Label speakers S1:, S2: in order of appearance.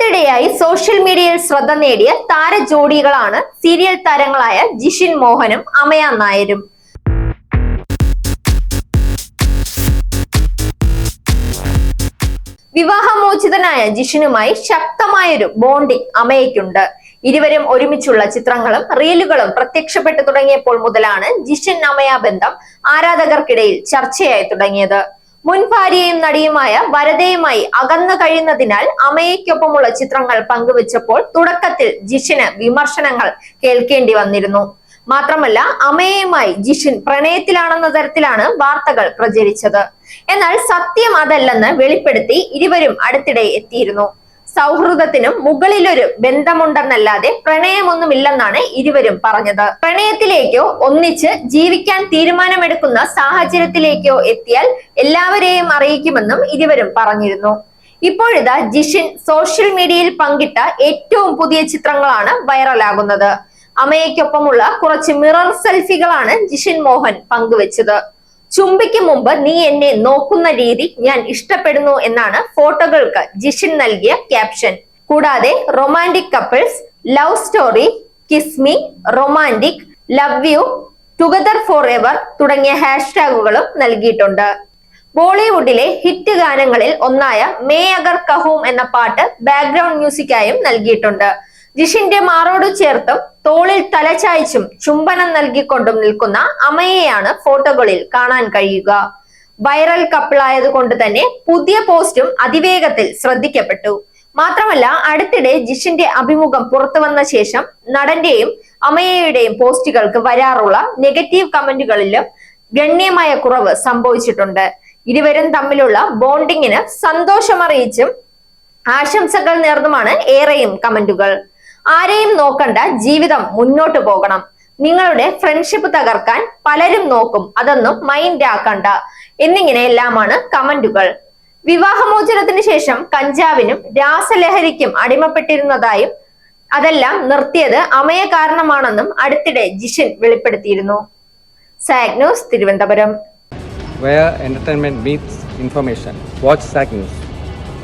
S1: അടുത്തിടെയായി social മീഡിയയിൽ ശ്രദ്ധ നേടിയ താര ജോഡികളാണ് സീരിയൽ താരങ്ങളായ ജിഷിൻ മോഹനും അമയ നായരും. വിവാഹമോചിതനായ ജിഷിനുമായി ശക്തമായൊരു ബോണ്ടിങ് അമയയ്ക്കുണ്ട്. ഇരുവരും ഒരുമിച്ചുള്ള ചിത്രങ്ങളും റീലുകളും പ്രത്യക്ഷപ്പെട്ടു തുടങ്ങിയപ്പോൾ മുതലാണ് ജിഷിൻ അമയ ബന്ധം ആരാധകർക്കിടയിൽ ചർച്ചയായി തുടങ്ങിയത്. മുൻ ഭാര്യയും നടിയുമായ വരദയുമായി അകന്നു കഴിയുന്നതിനാൽ അമയയ്ക്കൊപ്പമുള്ള ചിത്രങ്ങൾ പങ്കുവച്ചപ്പോൾ തുടക്കത്തിൽ ജിഷിന് വിമർശനങ്ങൾ കേൾക്കേണ്ടി വന്നിരുന്നു. മാത്രമല്ല അമയയുമായി ജിഷിൻ പ്രണയത്തിലാണെന്ന തരത്തിലാണ് വാർത്തകൾ പ്രചരിച്ചത്. എന്നാൽ സത്യം അതല്ലെന്ന് വെളിപ്പെടുത്തി ഇരുവരും അടുത്തിടെ എത്തിയിരുന്നു. സൗഹൃദത്തിനും മുകളിലൊരു ബന്ധമുണ്ടെന്നല്ലാതെ പ്രണയമൊന്നുമില്ലെന്നാണ് ഇരുവരും പറഞ്ഞത്. പ്രണയത്തിലേക്കോ ഒന്നിച്ച് ജീവിക്കാൻ തീരുമാനമെടുക്കുന്ന സാഹചര്യത്തിലേക്കോ എത്തിയാൽ എല്ലാവരെയും അറിയിക്കുമെന്നും ഇരുവരും പറഞ്ഞിരുന്നു. ഇപ്പോഴിതാ ജിഷിൻ സോഷ്യൽ മീഡിയയിൽ പങ്കിട്ട ഏറ്റവും പുതിയ ചിത്രങ്ങളാണ് വൈറലാകുന്നത്. അമ്മയ്ക്കൊപ്പമുള്ള കുറച്ച് മിറർ സെൽഫികളാണ് ജിഷിൻ മോഹൻ പങ്കുവച്ചത്. ചുംബിക്ക് മുമ്പ് നീ എന്നെ നോക്കുന്ന രീതി ഞാൻ ഇഷ്ടപ്പെടുന്നു എന്നാണ് ഫോട്ടോകൾക്ക് ജിഷിൻ നൽകിയ ക്യാപ്ഷൻ. കൂടാതെ romantic couples love story kiss me romantic love you together forever തുടങ്ങിയ ഹാഷ്ടാഗുകളും നൽകിയിട്ടുണ്ട്. ബോളിവുഡിലെ ഹിറ്റ് ഗാനങ്ങളിൽ ഒന്നായ മേ അഗർ കഹൂം എന്ന പാട്ട് ബാക്ക്ഗ്രൗണ്ട് മ്യൂസിക്കായും നൽകിയിട്ടുണ്ട്. ജിഷിന്റെ മാറോടു ചേർത്തും തോളിൽ തലചായ്ച്ചും ചുംബനം നൽകിക്കൊണ്ടും നിൽക്കുന്ന അമയെയാണ് ഫോട്ടോകളിൽ കാണാൻ കഴിയുക. വൈറൽ കപ്പിളായത് കൊണ്ട് തന്നെ പുതിയ പോസ്റ്റും അതിവേഗത്തിൽ ശ്രദ്ധിക്കപ്പെട്ടു. മാത്രമല്ല അടുത്തിടെ ജിഷിന്റെ അഭിമുഖം പുറത്തു വന്ന ശേഷം നടന്റെയും അമയയുടെയും പോസ്റ്റുകൾക്ക് വരാറുള്ള നെഗറ്റീവ് കമന്റുകളിലും ഗണ്യമായ കുറവ് സംഭവിച്ചിട്ടുണ്ട്. ഇരുവരും തമ്മിലുള്ള ബോണ്ടിങ്ങിന് സന്തോഷമറിയിച്ചും ആശംസകൾ നേർന്നുമാണ് ഏറെയും കമന്റുകൾ. ആരെയും നോക്കണ്ട ജീവിതം മുന്നോട്ട് പോകണം. നിങ്ങളുടെ ഫ്രണ്ട്ഷിപ്പ് തകർക്കാൻ പലരും നോക്കും അതൊന്നും മൈൻഡ് ആക്കണ്ട. എന്നിങ്ങനെ എല്ലാമാണ് കമന്റുകൾ. വിവാഹമോചനത്തിന് ശേഷം കഞ്ചാവിനും രാസലഹരിക്കും അടിമപ്പെട്ടിരുന്നതായും അതെല്ലാം നിർത്തിയത് അമയ കാരണമാണെന്നും അടുത്തിടെ ജിഷിൻ വെളിപ്പെടുത്തിയിരുന്നു. SAC news Thiruvananthapuram.
S2: Where entertainment meets information. Watch SAC.